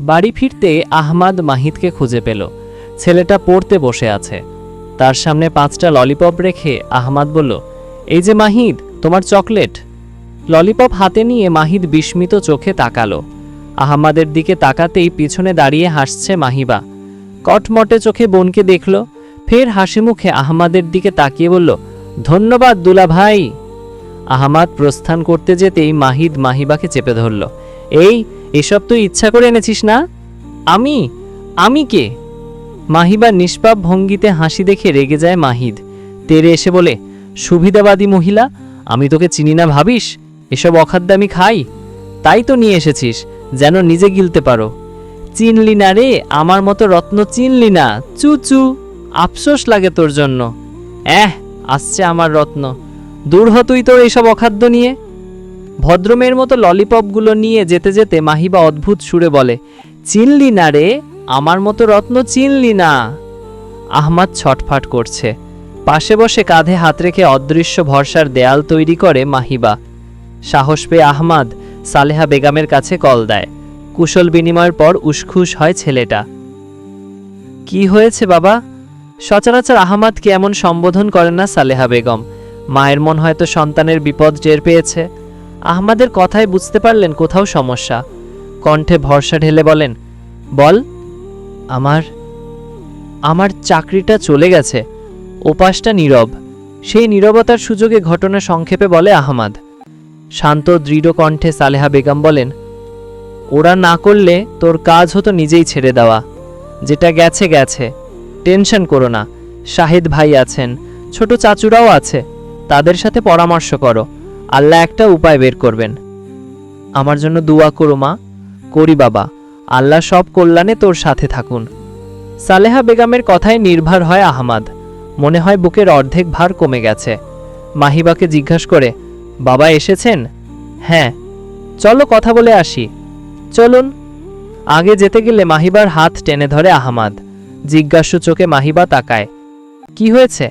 বাড়ি ফিরতে আহমাদ মাহিদকে খুঁজে পেল। ছেলেটা পড়তে বসে আছে। তার সামনে পাঁচটা ললিপপ রেখে আহমাদ বলল, এই যে মাহিদ তোমার চকলেট? ললিপপ হাতে নিয়ে মাহিদ বিস্মিত চোখে তাকালো। আহমাদের দিকে তাকাতেই পিছনে দাঁড়িয়ে হাসছে মাহিবা। কটমটে চোখে বোনকে দেখল, ফের হাসি মুখে আহমাদের দিকে তাকিয়ে বলল, ধন্যবাদ দুলা ভাই। আহমাদ প্রস্থান করতে যেতেই মাহিদ মাহিবাকে চেপে ধরল, এই এসব তুই ইচ্ছা করে এনেছিস না? আমি? আমি কে? মাহিবা নিষ্পাপ ভঙ্গিতে হাসি দেখে রেগে যায় মাহিদ। তেরে এসে বলে, সুবিধাবাদী মহিলা, আমি তোকে চিনি না ভাবিস? এসব অখাদ্য আমি খাই। তাই তো নিয়ে এসেছিস, যেন নিজে গিলতে পারো। চিনলি না রে, আমার মতো রত্ন চিনলি না। চু চু, আফসোস লাগে তোর জন্য। এহ, আসছে আমার রত্ন। দূর হ তুই তোর এইসব অখাদ্য নিয়ে। ভদ্রমের মতো ললিপপগুলো নিয়ে যেতে যেতে মাহিবা অদ্ভুত সুরে বলে, চিনলি না রে, আমার মতো রত্ন চিনলি না। আহমাদ ছটফাট করছে। পাশে বসে কাঁধে হাত রেখে অদৃশ্য ভরসার দেয়াল তৈরি করে মাহিবা। সাহস পেয়ে আহমাদ সালেহা বেগমের কাছে কল দেয়। কুশল বিনিময়ের পর উসখুস হয় ছেলেটা। কি হয়েছে বাবা? সচরাচর আহমাদকে এমন সম্বোধন করেন না সালেহা বেগম? মায়ের মন হয়তো সন্তানের বিপদ টের পেয়েছে। আহমাদের কথায় বুঝতে পারলেন কোথাও সমস্যা। কণ্ঠে ভরসা ঢেলে বলেন, বল, আমার আমার চাকরিটা চলে গেছে। ওপাশটা নীরব। সেই নীরবতার সুযোগে ঘটনা সংক্ষেপে বলে আহমাদ। শান্ত, দৃঢ় কণ্ঠে সালেহা বেগম বলেন, ওরা না করলে তোর কাজ হতো নিজেই ছেড়ে দেওয়া। যেটা গেছে গেছে। টেনশন করো না। শাহিদ ভাই আছেন, ছোট চাচুরাও আছে। তাদের সাথে পরামর্শ করো। আল্লাহ একটা উপায় বের করবেন। আমার জন্য দোয়া করো মা। করি বাবা, আল্লাহ সব কল্যাণে তোর সাথে থাকুন। সালেহা বেগমের কথায় নির্ভর হয় আহমাদ। মনে হয় বুকের অর্ধেক ভার কমে গেছে। মাহিবাকে জিজ্ঞাসা করে, বাবা এসেছেন? হ্যাঁ। চলো কথা বলে আসি। চলুন। আগে যেতে গেলে মাহিবার হাত টেনে ধরে আহমাদ। জিজ্ঞাসু চোখে মাহিবা তাকায়, কি হয়েছে?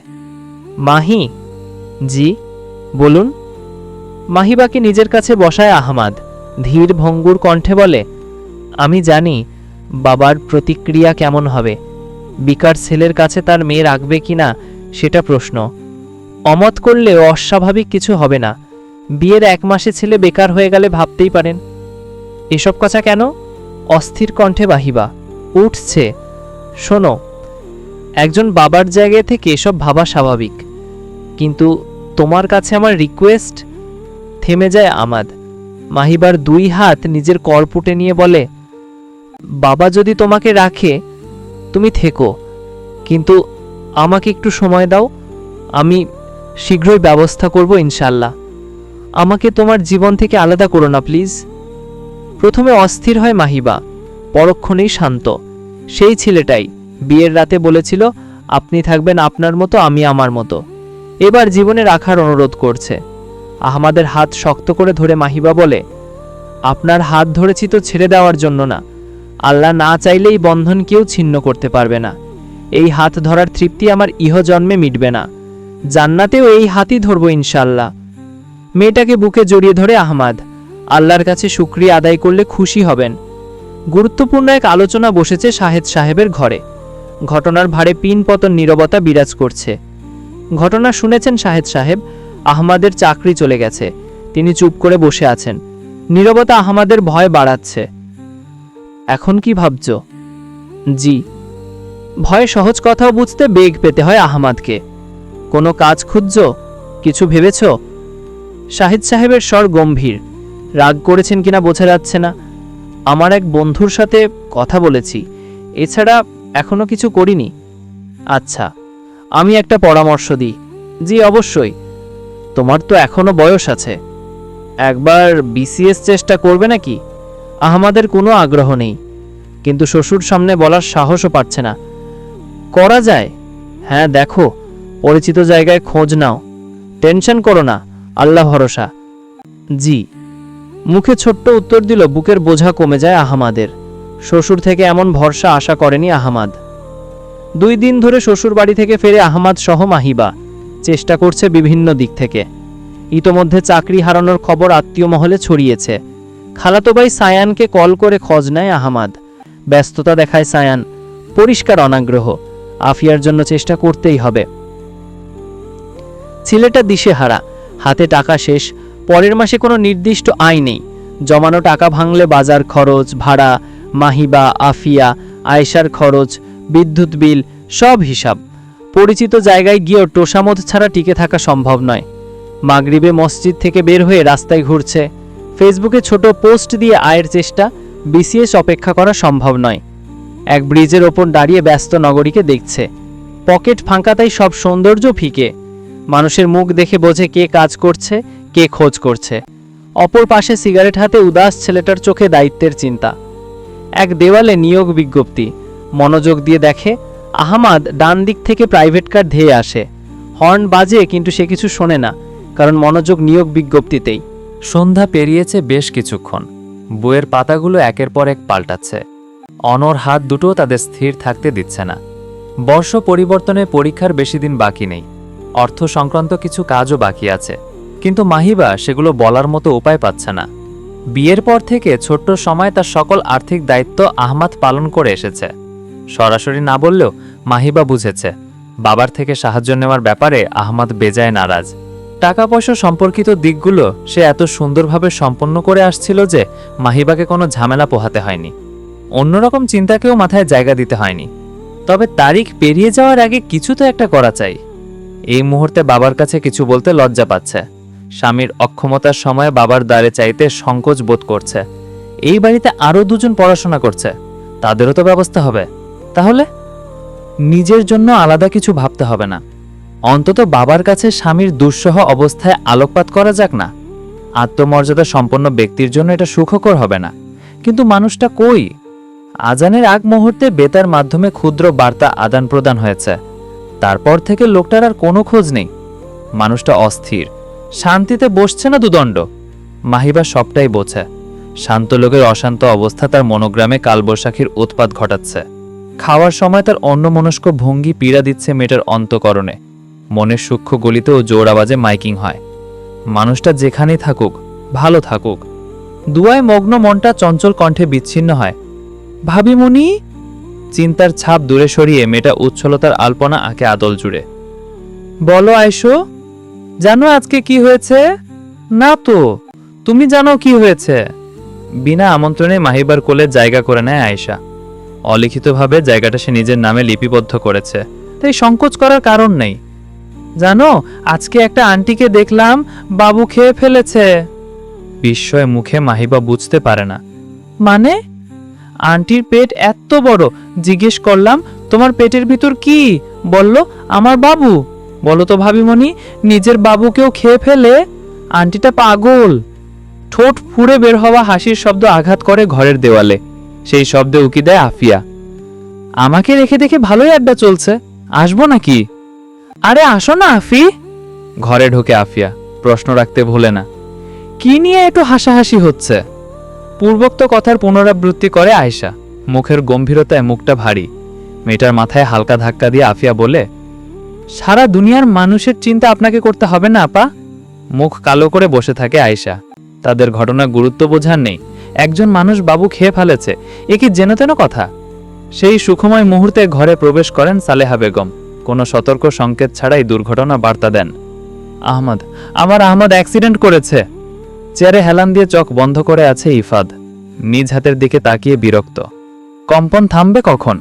মাহি? জি, বলুন। মাহিবাকে নিজের কাছে বসায় আহমাদ। ধীর ভঙ্গুর কণ্ঠে বলে, আমি জানি বাবার প্রতিক্রিয়া কেমন হবে। বিকার ছেলের কাছে তার মেয়ে রাখবে কিনা সেটা প্রশ্ন। অমত করলে অস্বাভাবিক কিছু হবে না। বিয়ের এক মাসে ছেলে বেকার হয়ে গেলে ভাবতেই পারেন। এসব কথা কেন? অস্থির কণ্ঠে বাহিবা উঠছে। শোনো, একজন বাবার জায়গায় থেকে এসব ভাবা স্বাভাবিক। কিন্তু তোমার কাছে আমার রিকোয়েস্ট থেমে যায় আমাদ। মাহিবার দুই হাত নিজের করপুটে নিয়ে বলে, বাবা যদি তোমাকে রাখে, তুমি থেকো। কিন্তু আমাকে একটু সময় দাও, আমি শীঘ্রই ব্যবস্থা করব ইনশাল্লাহ। আমাকে তোমার জীবন থেকে আলাদা করো না, প্লিজ। প্রথমে অস্থির হয় মাহিবা, পরক্ষণেই শান্ত। সেই ছেলেটাই বিয়ের রাতে বলেছিল, আপনি থাকবেন আপনার মতো, আমি আমার মতো। এবার জীবনে রাখার অনুরোধ করছে। আহমাদের হাত শক্ত করে ধরে মাহিবা বলে, আপনার হাত ধরেছি তো ছেড়ে দেওয়ার জন্য না। আল্লাহ না চাইলেই বন্ধন কেউ ছিন্ন করতে পারবে না। এই হাত ধরার তৃপ্তি আমার ইহজন্মে মিটবে না। জান্নাতেও এই হাতই ধরবো ইনশাল্লাহ মেয়েটাকে বুকে জড়িয়ে ধরে আহমাদ, আল্লাহর কাছে শুক্রিয়া আদায় করলে খুশি হবেন। গুরুত্বপূর্ণ এক আলোচনা বসেছে শাহেদ সাহেবের ঘরে। ঘটনার ভারে পিন পতন নীরবতা বিরাজ করছে। ঘটনা শুনেছেন শাহেদ সাহেব আহমাদের চাকরি চলে গেছে। তিনি চুপ করে বসে আছেন। নীরবতা আহমাদের ভয় বাড়াচ্ছে। এখন কি ভাবছ? জি। ভয়ে সহজ কথাও বুঝতে বেগ পেতে হয় আহমাদকে। কোনো কাজ খুঁজছ? কিছু ভেবেছ? শাহিদ সাহেবের স্বর গম্ভীর। রাগ করেছেন কিনা বোঝা যাচ্ছে না। আমার এক বন্ধুর সাথে কথা বলেছি। এছাড়া এখনও কিছু করিনি। আচ্ছা আমি একটা পরামর্শ দিই। জি, অবশ্যই। তোমার তো এখনও বয়স আছে। একবার বিসিএস চেষ্টা করবে নাকি? আহমাদের কোনো আগ্রহ নেই। কিন্তু শ্বশুর সামনে বলার সাহসও পাচ্ছে না। করা যায়? হ্যাঁ দেখো। পরিচিত জায়গায় খোঁজ নাও। টেনশন করো না, আল্লাহ ভরসা। জি। মুখে ছোট্ট উত্তর দিল, বুকের বোঝা কমে যায় আহমাদের। শ্বশুর থেকে এমন ভরসা আশা করেনি আহমাদ। দুই দিন ধরে শ্বশুর বাড়ি থেকে ফেরে আহমাদ সহ মাহিবা। চেষ্টা করছে বিভিন্ন দিক থেকে। ইতোমধ্যে চাকরি হারানোর খবর আত্মীয় মহলে ছড়িয়েছে। খালাতো ভাই সায়ানকে কল করে খোঁজ নেয় আহমাদ। ব্যস্ততা দেখায় সায়ান, পরিষ্কার অনাগ্রহ, আফিয়ার জন্য চেষ্টা করতেই হবে। ছেলেটা দিশেহারা, হাতে টাকা শেষ, পরের মাসে কোনো নির্দিষ্ট আয় নেই। জমানো টাকা ভাঙলে বাজার খরচ, ভাড়া, মাহিবা, আফিয়া, আয়েশার খরচ, বিদ্যুৎ বিল, সব হিসাব। পরিচিত জায়গায় গিয়েও টোসামত ছাড়া টিকে থাকা সম্ভব নয়। মাগরিবে মসজিদ থেকে বের হয়ে রাস্তায় ঘুরছে। ফেসবুকে ছোট পোস্ট দিয়ে আয়ের চেষ্টা, বিসিএস অপেক্ষা করা সম্ভব নয়। এক ব্রিজের ওপর দাঁড়িয়ে ব্যস্ত নগরীকে দেখছে। পকেট ফাঁকা তাই সব সৌন্দর্য ফিকে। মানুষের মুখ দেখে বোঝে কে কাজ করছে, কে খোঁজ করছে। অপর পাশে সিগারেট হাতে উদাস ছেলেটার চোখে দায়িত্বের চিন্তা। এক দেওয়ালে নিয়োগ বিজ্ঞপ্তি। মনোযোগ দিয়ে দেখে আহমাদ ডান দিক থেকে প্রাইভেট কার ধেয়ে আসে। হর্ন বাজে, কিন্তু সে কিছু শোনে না, কারণ মনোযোগ নিয়োগ বিজ্ঞপ্তিতেই। সন্ধ্যা পেরিয়েছে বেশ কিছুক্ষণ। বইয়ের পাতাগুলো একের পর এক পাল্টাচ্ছে। অনর হাত দুটো তাদের স্থির থাকতে দিচ্ছে না। বর্ষ পরিবর্তনে পরীক্ষার বেশি দিন বাকি নেই। অর্থ সংক্রান্ত কিছু কাজও বাকি আছে। কিন্তু মাহিবা সেগুলো বলার মতো উপায় পাচ্ছে না। বিয়ের পর থেকে ছোট্ট সময় তার সকল আর্থিক দায়িত্ব আহমাদ পালন করে এসেছে। সরাসরি না বললেও মাহিবা বুঝেছে। বাবার থেকে সাহায্য নেওয়ার ব্যাপারে আহমাদ বেজায় নারাজ। টাকা পয়সা সম্পর্কিত দিকগুলো সে এত সুন্দরভাবে সম্পন্ন করে আসছিল যে মাহিবাকে কোনো ঝামেলা পোহাতে হয়নি। অন্যরকম চিন্তাকেও মাথায় জায়গা দিতে হয়নি। তবে তারিখ পেরিয়ে যাওয়ার আগে কিছু তো একটা করা চাই। এই মুহূর্তে বাবার কাছে কিছু বলতে লজ্জা পাচ্ছে। স্বামীর অক্ষমতার সময় বাবার দ্বারে চাইতে সংকোচ বোধ করছে। এই বাড়িতে আরও দুজন পড়াশোনা করছে। তাদেরও তো ব্যবস্থা হবে। তাহলে? নিজের জন্য আলাদা কিছু ভাবতে হবে না। অন্তত বাবার কাছে স্বামীর দুঃসহ অবস্থায় আলোকপাত করা যাক না। আত্মমর্যাদা সম্পন্ন ব্যক্তির জন্য এটা সুখকর হবে না। কিন্তু মানুষটা কই? আজানের আগ মুহূর্তে বেতার মাধ্যমে ক্ষুদ্র বার্তা আদান প্রদান হয়েছে। তারপর থেকে লোকটার আর কোনো খোঁজ নেই। মানুষটা অস্থির। শান্তিতে বসছে না দুদণ্ড? মাহিবা সবটাই বোঝে। শান্ত লোকের অশান্ত অবস্থা তার মনোগ্রামে কালবৈশাখীর উৎপাত ঘটাচ্ছে। খাওয়ার সময় তার অন্যমনস্ক ভঙ্গি পীড়া দিচ্ছে মেয়েটার অন্তকরণে। মনের সূক্ষ্ম গলিতেও জোর আওয়াজে মাইকিং হয়। মানুষটা যেখানেই থাকুক, ভালো থাকুক। দুয়ায় মগ্ন মনটা চঞ্চল কণ্ঠে বিচ্ছিন্ন হয়। ভাবিমণি চিন্তার ছাপ দূরে সরিয়ে মেয়েটা উচ্ছলতার আলপনা আঁকে আদল জুড়ে। বলো আয়শো, জানো আজকে কি হয়েছে? না তো, তুমি জানো কি হয়েছে? বিনা আমন্ত্রণে মাহিবার কোলে জায়গা করে নেয় আয়েশা। অলিখিতভাবে জায়গাটা সে নিজের নামে লিপিবদ্ধ করেছে। তাই সংকোচ করার কারণ নেই। জানো, আজকে একটা আন্টিকে দেখলাম বাবু খেয়ে ফেলেছে। বিস্ময়ে মুখে মাহিবা বুঝতে পারে না। মানে? আন্টির পেট এত বড়। জিজ্ঞেস করলাম, তোমার পেটের ভিতর কি? বলল, আমার বাবু। বলো তো ভাবিমণি, নিজের বাবুকেও খেয়ে ফেলে? আন্টিটা পাগল। ঠোঁট ফুঁড়ে বের হওয়া হাসির শব্দ আঘাত করে ঘরের দেওয়ালে। সেই শব্দে উকি দেয় আফিয়া। আমাকে রেখে দেখে ভালোই আড্ডা চলছে। আসব নাকি? আরে আসো না, আফি। ঘরে ঢোকে আফিয়া, প্রশ্ন রাখতে ভুলে না। কি নিয়ে একটু হাসাহাসি হচ্ছে? পূর্বোক্ত কথার পুনরাবৃত্তি করে আয়শা। মুখের গম্ভীরতায় মুখটা ভারী। মেয়েটার মাথায় হালকা ধাক্কা দিয়ে আফিয়া বলে, সারা দুনিয়ার মানুষের চিন্তা আপনাকে করতে হবে না, আপা? মুখ কালো করে বসে থাকে আয়শা। তাদের ঘটনা গুরুত্ব বোঝার নেই। একজন মানুষ বাবু খেয়ে ফেলেছে, এ কি যেন তেন কথা? সেই সুখময় মুহূর্তে ঘরে প্রবেশ করেন সালেহা বেগম। কোনো সতর্ক সংকেত ছাড়াই দুর্ঘটনা বার্তা দেন। আহমদ, আমার আহমদ অ্যাক্সিডেন্ট করেছে। চেয়ারে হেলান দিয়ে চোখ বন্ধ করে আছে ইফাদ। নিজ হাতের দিকে তাকিয়ে বিরক্ত। কম্পন থামবে কখন?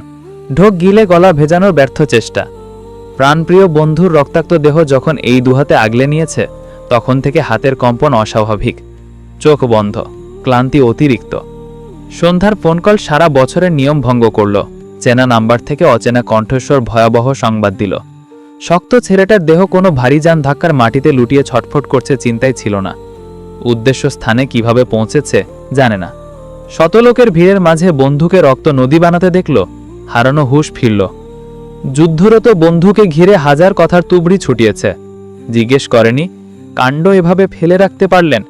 ঢোক গিলে গলা ভেজানোর ব্যর্থ চেষ্টা। প্রাণপ্রিয় বন্ধুর রক্তাক্ত দেহ যখন এই দুহাতে আগলে নিয়েছে, তখন থেকে হাতের কম্পন অস্বাভাবিক। চোখ বন্ধ। ক্লান্তি অতিরিক্ত। সন্ধ্যার ফোন কল সারা বছরের নিয়ম ভঙ্গ করল। চেনা নাম্বার থেকে অচেনা কণ্ঠস্বর ভয়াবহ সংবাদ দিল। শক্ত ছেলেটার দেহ কোনো ভারী যান ধাক্কার মাটিতে লুটিয়ে ছটফট করছে চিন্তায় ছিল না। উদ্দেশ্য স্থানে কীভাবে পৌঁছেছে জানে না। শত লোকের ভিড়ের মাঝে বন্ধুকে রক্ত নদী বানাতে দেখল, হারানো হুশ ফিরল। যুদ্ধরত বন্ধুকে ঘিরে হাজার কথার তুবড়ি ছুটিয়েছে। জিজ্ঞেস করেনি, কাণ্ড এভাবে ফেলে রাখতে পারলেন,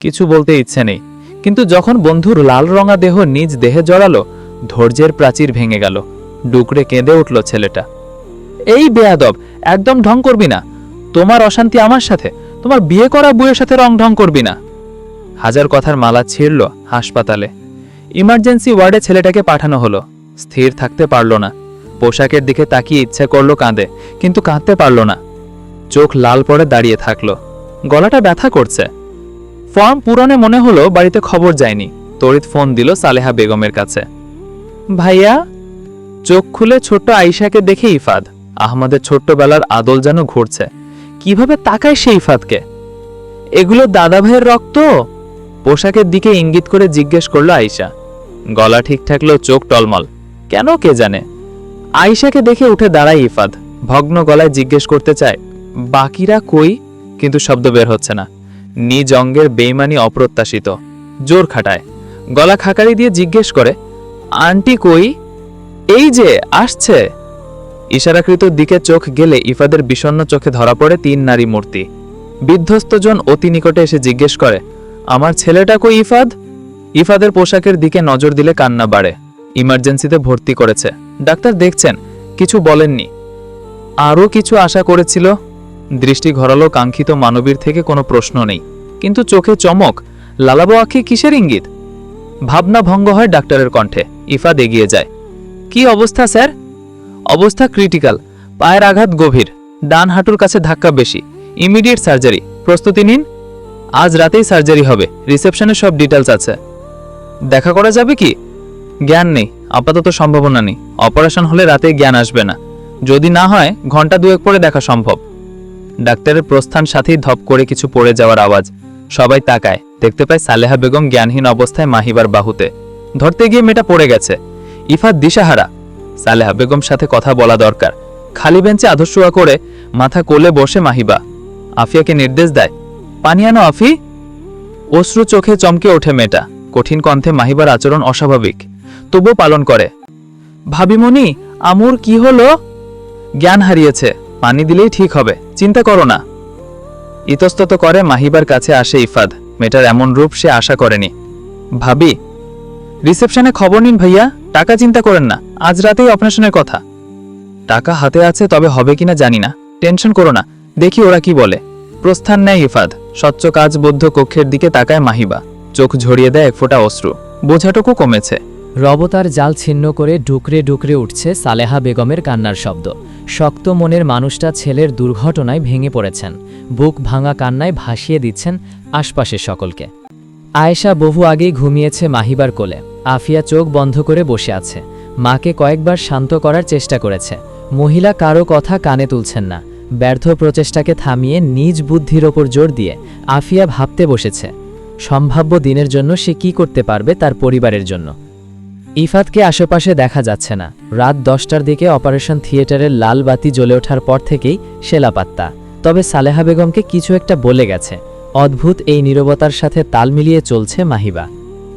কিছু বলতে ইচ্ছে নেই। কিন্তু যখন বন্ধুর লাল রঙা দেহ নিজ দেহে জড়ালো, ধৈর্যের প্রাচীর ভেঙে গেল। ডুকরে কেঁদে উঠল ছেলেটা। এই বেয়াদব, একদম ঢং করবি না। তোমার অশান্তি আমার সাথে, তোমার বিয়ে করা বইয়ের সাথে রং ঢং করবি না। হাজার কথার মালা ছিঁড়ল হাসপাতালে। ইমার্জেন্সি ওয়ার্ডে ছেলেটাকে পাঠানো হলো। স্থির থাকতে পারল না। পোশাকের দিকে তাকিয়ে ইচ্ছে করল কাঁদে, কিন্তু কাঁদতে পারল না। চোখ লাল পড়ে দাঁড়িয়ে থাকল। গলাটা ব্যথা করছে। ফর্ম পূরণে মনে হলো বাড়িতে খবর যায়নি। তড়িৎ ফোন দিল সালেহা বেগমের কাছে। ভাইয়া, চোখ খুলে ছোট্ট আইসাকে দেখে ইফাদ। আহমদের ছোট্টবেলার আদল যেন ঘুরছে। কীভাবে তাকায় সেই ইফাদকে? এগুলো দাদা ভাইয়ের রক্ত? পোশাকের দিকে ইঙ্গিত করে জিজ্ঞেস করল আয়শা। গলা ঠিক থাকলেও চোখ টলমল। কেন কে জানে? আয়শাকে দেখে উঠে দাঁড়ায় ইফাদ। ভগ্ন গলায় জিজ্ঞেস করতে চায়, বাকিরা কই? কিন্তু শব্দ বের হচ্ছে না। নিজ অঙ্গের বেইমানি অপ্রত্যাশিত। জোর খাটায়। গলা খাকারি দিয়ে জিজ্ঞেস করে, আন্টি কই? এই যে, আসছে? ইশারাকৃত দিকে চোখ গেলে ইফাদের বিষণ্ণ চোখে ধরা পড়ে তিন নারী মূর্তি। বিধ্বস্তজন অতি নিকটে এসে জিজ্ঞেস করে, আমার ছেলেটা কই ইফাদ? ইফাদের পোশাকের দিকে নজর দিলে কান্না বাড়ে। ইমার্জেন্সিতে ভর্তি করেছে। ডাক্তার দেখছেন, কিছু বলেননি। আরও কিছু আশা করেছিল? দৃষ্টি ঘরালো কাঙ্ক্ষিত মানবীর থেকে কোনো প্রশ্ন নেই। কিন্তু চোখে চমক, লালাবো আঁখি কিসের ইঙ্গিত? ভাবনা ভঙ্গ হয় ডাক্তারের কণ্ঠে, ইফাদ এগিয়ে যায়। কি অবস্থা, স্যার? অবস্থা ক্রিটিক্যাল, পায়ের আঘাত গভীর, ডান হাঁটুর কাছে ধাক্কা বেশি, ইমিডিয়েট সার্জারি, প্রস্তুতি নিন। আজ রাতেই সার্জারি হবে, রিসেপশনে সব ডিটেলস আছে। দেখা করা যাবে কি? জ্ঞান নেই, আপাতত সম্ভাবনা নেই, অপারেশন হলে রাতে জ্ঞান আসবে না। যদি না হয় ঘণ্টা দুয়েক পরে দেখা সম্ভব। ডাক্তারের প্রস্থান সাথেই ধপ করে কিছু পড়ে যাওয়ার আওয়াজ। সবাই তাকায়, দেখতে পায় সালেহা বেগম জ্ঞানহীন অবস্থায় মাহিবার বাহুতে। ধরতে গিয়ে মেয়েটা পড়ে গেছে। ইফাত দিশাহারা। সালেহা বেগম সাথে কথা বলা দরকার। খালি বেঞ্চে আধস্যুয়া করে মাথা কোলে বসে মাহিবা। আফিয়াকে নির্দেশ দেয়, পানি আনো আফি। অশ্রু চোখে চমকে ওঠে মেয়েটা। কঠিন কণ্ঠে মাহিবার আচরণ অস্বাভাবিক। তবুও পালন করে, ভাবিমণি, আমুর কি হলো? জ্ঞান হারিয়েছে, পানি দিলেই ঠিক হবে। চিন্তা করো না। ইতস্তত করে মাহিবার কাছে আসে ইফাদ। মেয়েটার এমন রূপ সে আশা করেনি। ভাবি, রিসেপশনে খবর নিন ভাইয়া, টাকা চিন্তা করেন না, আজ রাতেই অপারেশনের কথা। টাকা হাতে আছে, তবে হবে কিনা জানি না। টেনশন করো না, দেখি ওরা কি বলে। প্রস্থান নেয় ইফাদ। স্বচ্ছ কাজ কাজবদ্ধ কক্ষের দিকে তাকায় মাহিবা। চোখ ঝরিয়ে দেয় এক ফোঁটা অশ্রু। বোঝাটুকু কমেছে। রবতার জাল ছিন্ন করে ডুকরে ডুকরে উঠছে সালেহা বেগমের কান্নার শব্দ। শক্ত মনের মানুষটা ছেলের দুর্ঘটনায় ভেঙে পড়েছেন। বুক ভাঙা কান্নায় ভাসিয়ে দিচ্ছেন আশপাশের সকলকে। আয়েশা বহু আগেই ঘুমিয়েছে মাহিবার কোলে। আফিয়া চোখ বন্ধ করে বসে আছে। মাকে কয়েকবার শান্ত করার চেষ্টা করেছে। মহিলা কারও কথা কানে তুলছেন না। ব্যর্থ প্রচেষ্টাকে থামিয়ে নিজ বুদ্ধির ওপর জোর দিয়ে আফিয়া ভাবতে বসেছে। সম্ভাব্য দিনের জন্য সে কি করতে পারবে তার পরিবারের জন্য। ইফাতকে আশেপাশে দেখা যাচ্ছে না। রাত দশটার দিকে অপারেশন থিয়েটারের লাল বাতি জ্বলে ওঠার পর থেকেই সেলাপাত্তা তবে সালেহা বেগমকে কিছু একটা বলে গেছে। অদ্ভুত এই নীরবতার সাথে তাল মিলিয়ে চলছে মাহিবা।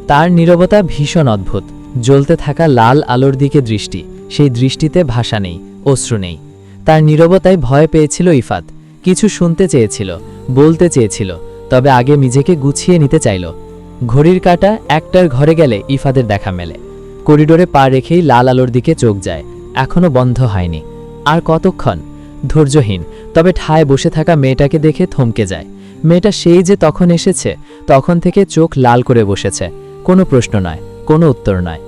তার নীরবতা ভীষণ অদ্ভুত। জ্বলতে থাকা লাল আলোর দিকে দৃষ্টি। সেই দৃষ্টিতে ভাষা নেই, অশ্রু নেই। তার নীরবতায় ভয় পেয়েছিল ইফাত। কিছু শুনতে চেয়েছিল, বলতে চেয়েছিল, তবে আগে নিজেকে গুছিয়ে নিতে চাইল। ঘড়ির কাঁটা একটার ঘরে গেলে ইফাদের দেখা মেলে। করিডোরে পা রেখেই লাল আলোর দিকে চোখ যায়। এখনও বন্ধ হয়নি। আর কতক্ষণ? ধৈর্যহীন, তবে ঠায় বসে থাকা মেয়েটাকে দেখে থমকে যায়। মেয়েটা সেই যে তখন এসেছে, তখন থেকে চোখ লাল করে বসেছে। কোনো প্রশ্ন নয়, কোনো উত্তর নয়।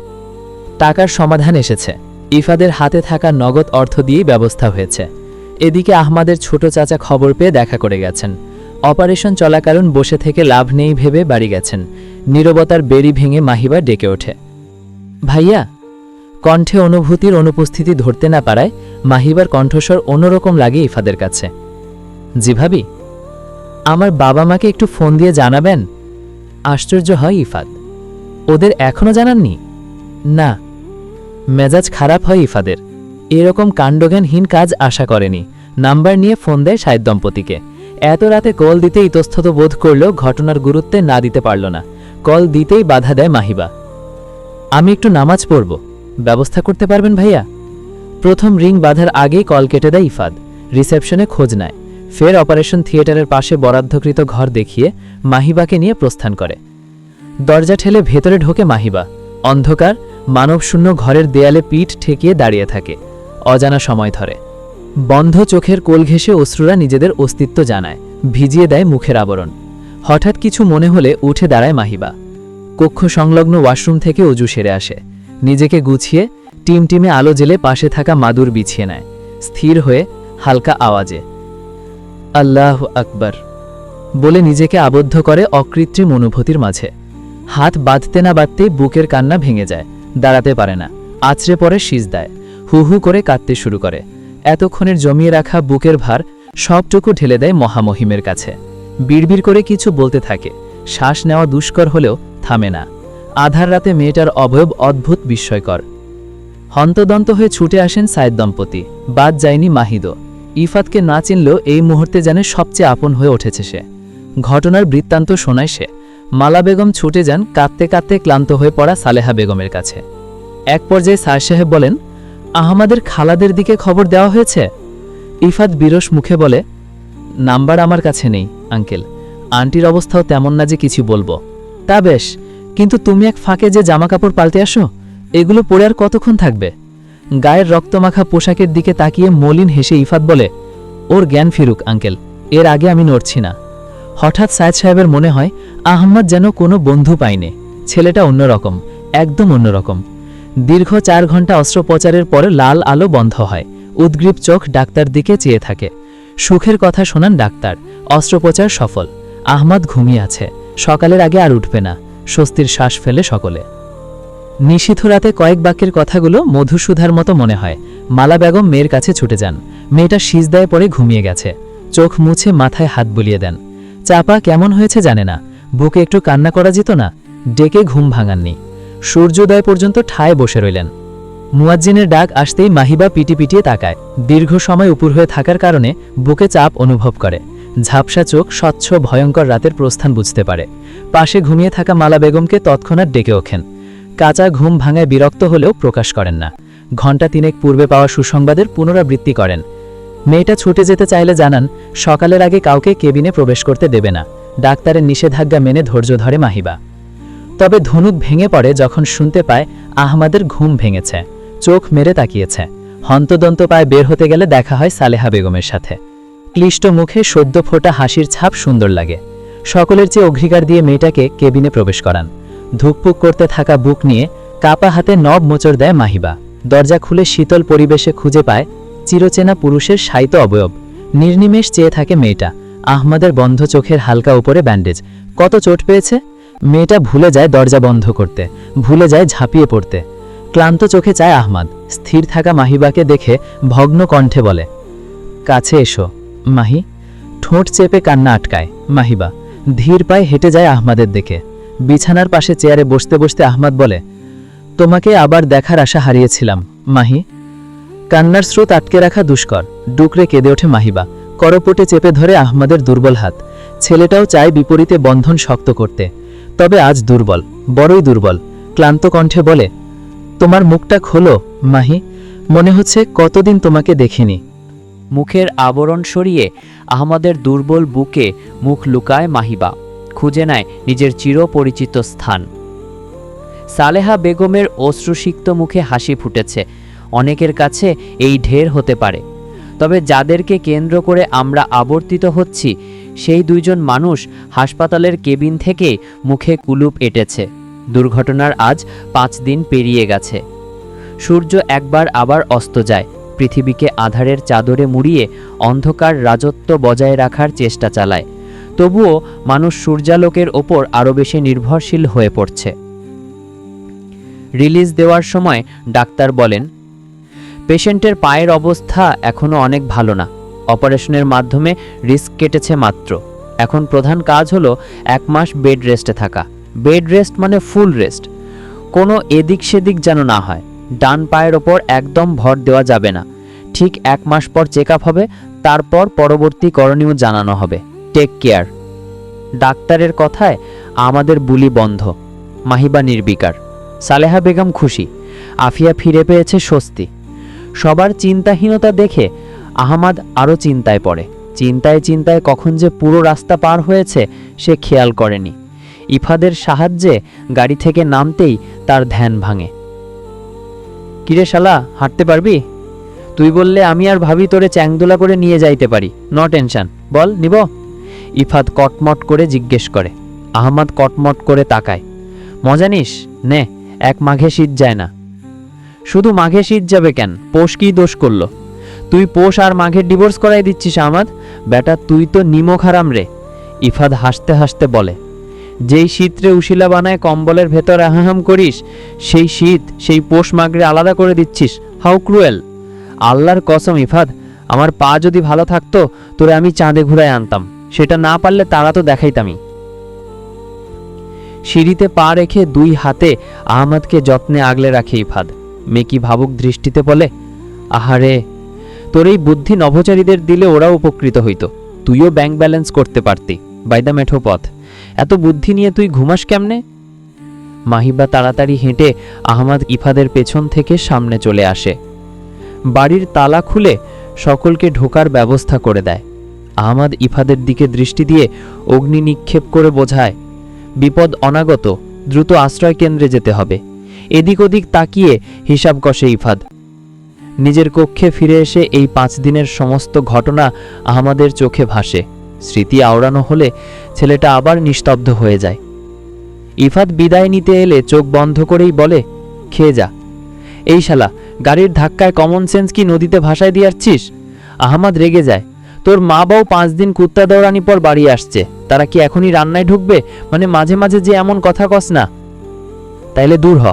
টাকার সমাধান এসেছে। ইফাদের হাতে থাকা নগদ অর্থ দিয়েই ব্যবস্থা হয়েছে। এদিকে আহমাদের ছোট চাচা খবর পেয়ে দেখা করে গেছেন। অপারেশন চলাকালীন বসে থেকে লাভ নেই ভেবে বাড়ি গেছেন। নীরবতার বেরি ভেঙে মাহিবা ডেকে ওঠে। ভাইয়া, কণ্ঠে অনুভূতির অনুপস্থিতি ধরতে না পারায় মাহিবার কণ্ঠস্বর অন্যরকম লাগে ইফাদের কাছে। জি ভাবি, আমার বাবা মাকে একটু ফোন দিয়ে জানাবেন? আশ্চর্য হয় ইফাদ। ওদের এখনও জানাননি? না, মেজাজ খারাপ হয় ইফাদের। এরকম কাণ্ডজ্ঞানহীন কাজ আশা করেনি। নাম্বার নিয়ে ফোন দেয় সাহেদ দম্পতিকে। এত রাতে কল দিতে ইতস্তত বোধ করলেও ঘটনার গুরুত্বে না দিতে পারল না। কল দিতেই বাধা দেয় মাহিবা। আমি একটু নামাজ পড়ব। ব্যবস্থা করতে পারবেন ভাইয়া? প্রথম রিং বাঁধার আগেই কল কেটে দেয় ইফাদ। রিসেপশনে খোঁজ নেয়। ফের অপারেশন থিয়েটারের পাশে বরাদ্দকৃত ঘর দেখিয়ে মাহিবাকে নিয়ে প্রস্থান করে। দরজা ঠেলে ভেতরে ঢোকে মাহিবা। অন্ধকার, মানবশূন্য ঘরের দেয়ালে পিঠ ঠেকিয়ে দাঁড়িয়ে থাকে। অজানা সময় ধরে। বন্ধ চোখের কোল ঘেঁষে অশ্রুরা নিজেদের অস্তিত্ব জানায়। ভিজিয়ে দেয় মুখের আবরণ। হঠাৎ কিছু মনে হলে উঠে দাঁড়ায় মাহিবা। কক্ষ সংলগ্ন ওয়াশরুম থেকে অজু সেরে আসে। নিজেকে গুছিয়ে টিম টিমে আলো জেলে পাশে থাকা মাদুর বিছিয়ে নেয়। স্থির হয়ে হালকা আওয়াজে, আল্লাহ আকবার বলে নিজেকে আবদ্ধ করে অকৃত্রিম অনুভূতির মাঝে। হাত বাঁধতে না বাঁধতেই বুকের কান্না ভেঙে যায়, দাঁড়াতে পারে না, আছড়ে পরে শীষ দেয় হু হু করে কাঁদতে শুরু করে। এতক্ষণের জমিয়ে রাখা বুকের ভার সবটুকু ঢেলে দেয় মহামহিমের কাছে। বিড়বিড় করে কিছু বলতে থাকে, শ্বাস নেওয়া দুষ্কর হলেও থামে না। আধার রাতে মেয়েটার অবয়ব অদ্ভুত বিস্ময়কর। হন্তদন্ত হয়ে ছুটে আসেন সায়েদ দম্পতি। বাদ যায়নি মাহিদও। ইফাতকে না চিনলেও এই মুহূর্তে যেন সবচেয়ে আপন হয়ে উঠেছে সে। ঘটনার বৃত্তান্ত শোনায় সে। মালা বেগম ছুটে যান, কাঁদতে কাঁদতে ক্লান্ত হয়ে পড়া সালেহা বেগমের কাছে। এক পর্যায়ে স্যার সাহেব বলেন, আহমাদের খালাদের দিকে খবর দেওয়া হয়েছে? ইফাত বিরস মুখে বলে, নাম্বার আমার কাছে নেই, আঙ্কেল। আন্টির অবস্থাও তেমন না যে কিছু বলব। তা বেশ, কিন্তু তুমি এক ফাঁকে যে জামা কাপড় পাল্টে আসো, এগুলো পরে আর কতক্ষণ থাকবে? গায়ের রক্তমাখা পোশাকের দিকে তাকিয়ে মলিন হেসে ইফাত বলে, ওর জ্ঞান ফিরুক, আঙ্কেল, এর আগে আমি নড়ছি না। হঠাৎ সায়েদ সাহেবের মনে হয় আহম্মদ যেন কোনো বন্ধু পায়নি, ছেলেটা অন্যরকম, একদম অন্যরকম। দীর্ঘ চার ঘণ্টা অস্ত্রোপচারের পরে লাল আলো বন্ধ হয়, উদ্গ্রীব চোখ ডাক্তার দিকে চেয়ে থাকে। সুখের কথা শোনান ডাক্তার, অস্ত্রোপচার সফল আহমদ ঘুমিয়ে আছে। সকালের আগে আর উঠবে না, স্বস্তির শ্বাস ফেলে সকলে। নিশীথ রাতে কয়েক বাক্যের কথাগুলো মধুসূধার মতো মনে হয়। মালা বেগম মেয়ের কাছে ছুটে যান। মেয়েটা সিজদায় পরে ঘুমিয়ে গেছে। চোখ মুছে মাথায় হাত বুলিয়ে দেন। চাপা কেমন হয়েছে জানে না। বুকে একটু কান্না করা যেত না? ডেকে ঘুম ভাঙাননি। সূর্যোদয় পর্যন্ত ঠায় বসে রইলেন। মুয়াজ্জিনের ডাক আসতেই মাহিবা পিটি পিটিয়ে তাকায়। দীর্ঘ সময় উপর হয়ে থাকার কারণে বুকে চাপ অনুভব করে। ঝাপসা চোখ স্বচ্ছ, ভয়ঙ্কর রাতের প্রস্থান বুঝতে পারে। পাশে ঘুমিয়ে থাকা মালা বেগমকে তৎক্ষণাৎ ডেকে ওঠেন। কাঁচা ঘুম ভাঙায় বিরক্ত হলেও প্রকাশ করেন না। ঘণ্টা তিনেক পূর্বে পাওয়া সুসংবাদের পুনরাবৃত্তি করেন। মেয়েটা ছুটে যেতে চাইলে জানান, সকালের আগে কাউকে কেবিনে প্রবেশ করতে দেবে না। ডাক্তারের নিষেধাজ্ঞা মেনে ধৈর্য ধরে মাহিবা। তবে ধনুক ভেঙে পড়ে যখন শুনতে পায়, আহমাদের ঘুম ভেঙেছে। চোখ মেরে তাকিয়েছে। হন্তদন্ত পায় বের হতে গেলে দেখা হয় সালেহা বেগমের সাথে। ক্লিষ্ট মুখে সদ্য ফোটা হাসির ছাপ সুন্দর লাগে। সকলের চেয়ে অগ্রিকার দিয়ে মেয়েটাকে কেবিনে প্রবেশ করান। ধুকপুক করতে থাকা বুক নিয়ে কাপা হাতে নব মোচড় দেয় মাহিবা। দরজা খুলে শীতল পরিবেশে খুঁজে পায় চিরচেনা পুরুষের সাইত অবয়ব। নির্নিমেষ চেয়ে থাকে মেয়েটা। আহমদের বন্ধ চোখের হালকা উপরে ব্যান্ডেজ। কত চোট পেয়েছে? মেয়েটা ভুলে যায় দরজা বন্ধ করতে, ভুলে যায় ঝাঁপিয়ে পড়তে। ক্লান্ত চোখে চায় আহমাদ। স্থির থাকা মাহিবাকে দেখে ভগ্ন কণ্ঠে বলে, কাছে এসো। মাহি, ঠোঁট চেপে কান্না আটকায়। মাহিবা, ধীর পায়ে হেঁটে যায় আহমাদের দেখে বিছানার পাশে চেয়ারে বসতে বসতে আহমাদ বলে, তোমাকে আবার দেখার আশা হারিয়েছিলাম, মাহি। কান্নার স্রোত আটকে রাখা দুষ্কর, ডুকরে কেঁদে ওঠে মাহিবা। করপটে চেপে ধরে আহমাদের দুর্বল হাত। ছেলেটাও চায় বিপরীতে বন্ধন শক্ত করতে। তবে আজ দুর্বল, বড়ই দুর্বল। ক্লান্ত কণ্ঠে বলে, তোমার মুখটা খোলো, মাহি। মনে হচ্ছে কতদিন তোমাকে দেখিনি। মুখের আবরণ সরিয়ে আহমদের দুর্বল বুকে মুখ লুকায় মাহিবা। খুঁজে নেয় নিজের চিরপরিচিত স্থান। সালেহা বেগমের অশ্রুসিক্ত মুখে হাসি ফুটেছে। অনেকের কাছে এই ঢের হতে পারে। তবে যাদেরকে কেন্দ্র করে আমরা আবর্তিত হচ্ছি, সেই দুইজন মানুষ হাসপাতালের কেবিন থেকে মুখে কুলুপ এঁটেছে। দুর্ঘটনার আজ পাঁচ দিন পেরিয়ে গেছে। সূর্য একবার আবার অস্ত যায়। পৃথিবীকে আধারের চাদরে মুড়িয়ে অন্ধকার রাজত্ব বজায় রাখার চেষ্টা চালায়। তবুও মানুষ সূর্যালোকের ওপর আরও বেশি নির্ভরশীল হয়ে পড়ছে। রিলিজ দেওয়ার সময় ডাক্তার বলেন, পেশেন্টের পায়ের অবস্থা এখনও অনেক ভালো না। অপারেশনের মাধ্যমে রিস্ক কেটেছে মাত্র। এখন প্রধান কাজ হলো এক মাস বেড রেস্টে থাকা। বেড রেস্ট মানে ফুল রেস্ট। কোনো এদিক সেদিক যেন না হয়। ডান পায়ের ওপর একদম ভর দেওয়া যাবে না। ঠিক এক মাস পর চেক হবে, তারপর পরবর্তী করণীয় জানানো হবে। টেক কেয়ার ডাক্তারের কথায়, আমাদের বুলি বন্ধ। মাহিবা নির্বিকার। সালেহা বেগম খুশি। আফিয়া ফিরে পেয়েছে স্বস্তি। সবার চিন্তাহীনতা দেখে আহমাদ আরও চিন্তায় পড়ে। চিন্তায় চিন্তায় কখন যে পুরো রাস্তা পার হয়েছে, সে খেয়াল করেনি। ইফাদের সাহায্যে গাড়ি থেকে নামতেই তার ধ্যান ভাঙে। কিরে শালা, হাঁটতে পারবি? তুই বললে আমি আর ভাবি তোরে চ্যাংদোলা করে নিয়ে যাইতে পারি, ন টেনশন। বল, নিব? ইফাত কটমট করে জিজ্ঞেস করে। আহমাদ কটমট করে তাকায়। মজা নিস? নে, এক মাঘে শীত যায় না। শুধু মাঘে শীত যাবে কেন? পোষ কি দোষ করল? তুই পোষ আর মাঘের ডিভোর্স করাই দিচ্ছিস আমাদ বেটা, তুই তো নিমক হারাম রে। ইফাদ হাসতে হাসতে বলে। যেই শীতরে উশিলা বানায় কম্বলের ভেতর আহাহাম করিস, সেই শীত, সেই পোষ মাগরে আলাদা করে দিচ্ছিস। How cruel. আল্লাহর কসম ইফাদ, আমার পা যদি ভালো থাকতো, তোরে আমি চাঁদে ঘুরায় আনতাম। সেটা না পারলে তারা তো দেখাইতামই। সিঁড়িতে পা রেখে দুই হাতে আহমদকে যত্নে আগলে রাখে ইফাদ। মেকি ভাবুক দৃষ্টিতে বলে, আহারে, তোর এই বুদ্ধি নভোচারীদের দিলে ওরাও উপকৃত হইত। তুইও ব্যাংক ব্যালেন্স করতে পারতি, বাই মেঠো পথ। এত বুদ্ধি নিয়ে তুই ঘুমাস কেমনে? মাহিবা তাড়াতাড়ি হেঁটে আহমদ ইফাদের পেছন থেকে সামনে চলে আসে। বাড়ির তালা খুলে সকলকে ঢোকার ব্যবস্থা করে দেয়। আহমদ ইফাদের দিকে দৃষ্টি দিয়ে অগ্নি নিক্ষেপ করে বোঝায়, বিপদ অনাগত, দ্রুত আশ্রয় কেন্দ্রে যেতে হবে। এদিক ওদিক তাকিয়ে হিসাব কষে ইফাদ। নিজের কক্ষে ফিরে এসে এই পাঁচ দিনের সমস্ত ঘটনা আহমদের চোখে ভাসে। স্মৃতি আওড়ানো হলে ছেলেটা আবার নিস্তব্ধ হয়ে যায়। ইফাত বিদায় নিতে এলে চোখ বন্ধ করেই বলে, খেয়ে যা। এই শালা, গাড়ির ধাক্কায় কমন সেন্স কি নদীতে ভাসায় দিয়ে আসছিস? আহমদ রেগে যায়। তোর মা বাও পাঁচ দিন কুত্তা দৌড়ানি পর বাড়ি আসছে। তারা কি এখনই রান্নায় ঢুকবে? মানে মাঝে মাঝে যে এমন কথা কস না। তাইলে দূর হ।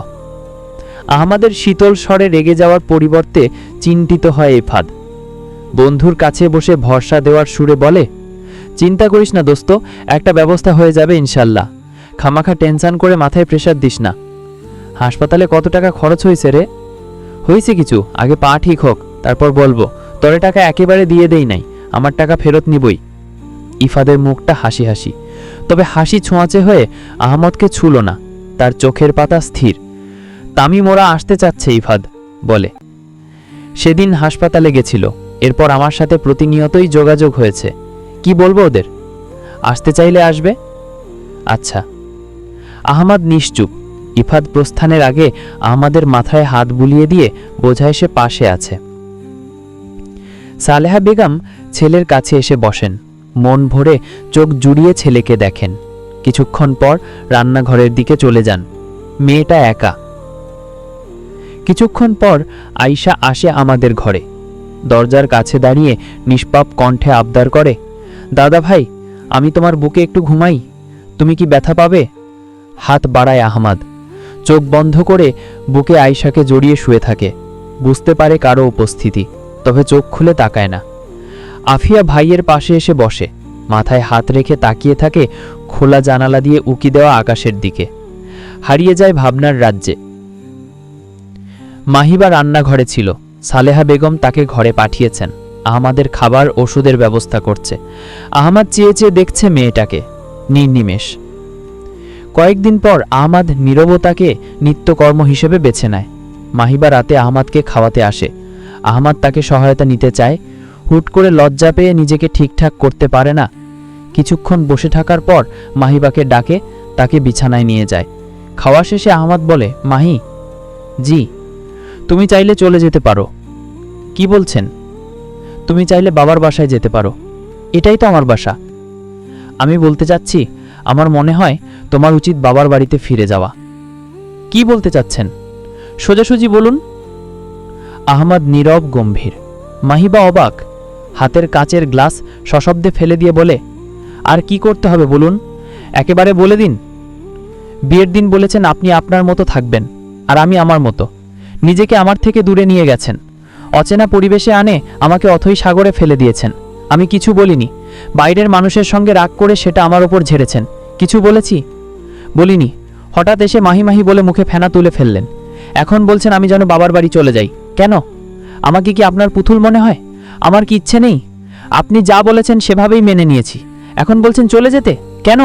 আহমাদের শীতল স্বরে রেগে যাওয়ার পরিবর্তে চিন্তিত হয় এফাদ বন্ধুর কাছে বসে ভরসা দেওয়ার সুরে বলে চিন্তা করিস না, দোস্ত, একটা ব্যবস্থা হয়ে যাবে ইনশাল্লাহ। খামাখা টেনশন করে মাথায় প্রেশার দিস না। হাসপাতালে কত টাকা খরচ হয়েছে রে? হয়েছে কিছু, আগে পা ঠিক হোক, তারপর বলব, তরে টাকা একেবারে দিয়ে দেই নাই, আমার টাকা ফেরত নিবই। ইফাদের মুখটা হাসি হাসি। তবে হাসি ছোঁয়াচে হয়ে আহমদকে ছুল না, তার চোখের পাতা স্থির। তামিম ওরা আসতে চাচ্ছে, ইফাদ, বলে। সেদিন হাসপাতালে গেছিল, এরপর আমার সাথে প্রতিনিয়তই যোগাযোগ হয়েছে। কি বলব ওদের? আসতে চাইলে আসবে? আচ্ছা। আহমাদ নিশ্চুপ। ইফাদ প্রস্থানের আগে আহমাদের মাথায় হাত বুলিয়ে দিয়ে বোঝায় সে পাশে আছে। সালেহা বেগম ছেলের কাছে এসে বসেন। মন ভরে চোখ জুড়িয়ে ছেলেকে দেখেন। কিছুক্ষণ পর রান্নাঘরের দিকে চলে যান। মেয়েটা একা। কিছুক্ষণ পর আয়শা আসে আমাদের ঘরে। দরজার কাছে দাঁড়িয়ে নিষ্পাপ কণ্ঠে আবদার করে দাদা ভাই, আমি তোমার বুকে একটু ঘুমাই। তুমি কি ব্যথা পাবে? হাত বাড়ায় আহমাদ। চোখ বন্ধ করে বুকে আয়শাকে জড়িয়ে শুয়ে থাকে। বুঝতে পারে কারও উপস্থিতি, তবে চোখ খুলে তাকায় না। আফিয়া ভাইয়ের পাশে এসে বসে, মাথায় হাত রেখে তাকিয়ে থাকে খোলা জানালা দিয়ে উকি দেওয়া আকাশের দিকে। হারিয়ে যায় ভাবনার রাজ্যে। মাহিবা রান্নাঘরে ছিল, সালেহা বেগম তাকে ঘরে পাঠিয়েছেন। আহমাদের খাবার ওষুধের ব্যবস্থা করছে। আহমাদ চেয়ে চেয়ে দেখছে মেয়েটাকে, নির্নিমেষ। কয়েকদিন পর আহমাদ নীরবতাকে নিত্যকর্ম হিসেবে বেছে নেয়। মাহিবা রাতে আহমাদকে খাওয়াতে আসে। আহমাদ তাকে সহায়তা নিতে চায়। হুট করে লজ্জা পেয়ে নিজেকে ঠিকঠাক করতে পারে না। কিছুক্ষণ বসে থাকার পর মাহিবাকে ডাকে, তাকে বিছানায় নিয়ে যায়। খাওয়া শেষে আহমাদ বলে, মাহি, জি, তুমি চাইলে চলে যেতে পারো। কি বলছেন? তুমি চাইলে বাবার বাসায় যেতে পারো। এটাই তো আমার বাসা। আমি বলতে চাচ্ছি, আমার মনে হয় তোমার উচিত বাবার বাড়িতে ফিরে যাওয়া। কি বলতে চাচ্ছেন? সোজাসুজি বলুন। আহমদ নীরব গম্ভীর। মাহিবা অবাক। হাতের কাচের গ্লাস সশব্দে ফেলে দিয়ে বলে, আর কি করতে হবে বলুন? একেবারে বলে দিন। বিয়ের দিন বলেছেন আপনি আপনার মতো থাকবেন, আর আমি আমার মতো। নিজেকে আমার থেকে দূরে নিয়ে গেছেন। অচেনা পরিবেশে আনে আমাকে অথই সাগরে ফেলে দিয়েছেন। আমি কিছু বলিনি। বাইরের মানুষের সঙ্গে রাগ করে সেটা আমার ওপর ঝেড়েছেন। কিছু বলেছি? বলিনি। হঠাৎ এসে মাহি মাহি বলে মুখে ফেনা তুলে ফেললেন। এখন বলছেন আমি যেন বাবার বাড়ি চলে যাই। কেন? আমাকে কি আপনার পুতুল মনে হয়? আমার কি ইচ্ছে নেই? আপনি যা বলেছেন সেভাবেই মেনে নিয়েছি। এখন বলছেন চলে যেতে? কেন?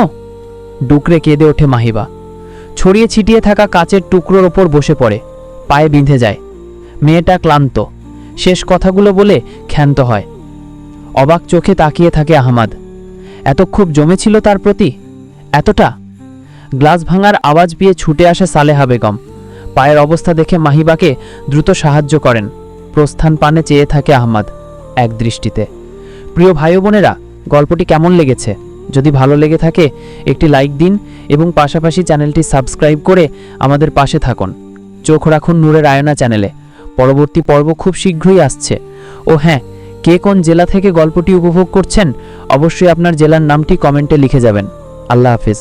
ডুকরে কেঁদে ওঠে মাহিবা। ছড়িয়ে ছিটিয়ে থাকা কাচের টুকরোর ওপর বসে পড়ে। পায়ে বিঁধে যায়। মেয়েটা ক্লান্ত। শেষ কথাগুলো বলে ক্ষান্ত হয়। অবাক চোখে তাকিয়ে থাকে আহমাদ। এত খুব জমেছিল তার প্রতি? এতটা? গ্লাস ভাঙার আওয়াজ পেয়ে ছুটে আসে সালেহা বেগম। পায়ের অবস্থা দেখে মাহিবাকে দ্রুত সাহায্য করেন। প্রস্থান পানে চেয়ে থাকে আহমাদ এক দৃষ্টিতে। প্রিয় ভাই বোনেরা, গল্পটি কেমন লেগেছে? যদি ভালো লেগে থাকে, একটি লাইক দিন এবং পাশাপাশি চ্যানেলটি সাবস্ক্রাইব করে আমাদের পাশে থাকুন। চোখ রাখুন নূরের আয়না চ্যানেলে। পরবর্তী পর্ব খুব শীঘ্রই আসছে। ও হ্যাঁ কে কোন জেলা থেকে গল্পটি উপভোগ করছেন, অবশ্যই আপনার জেলার নামটি কমেন্টে লিখে যাবেন। আল্লাহ হাফিজ।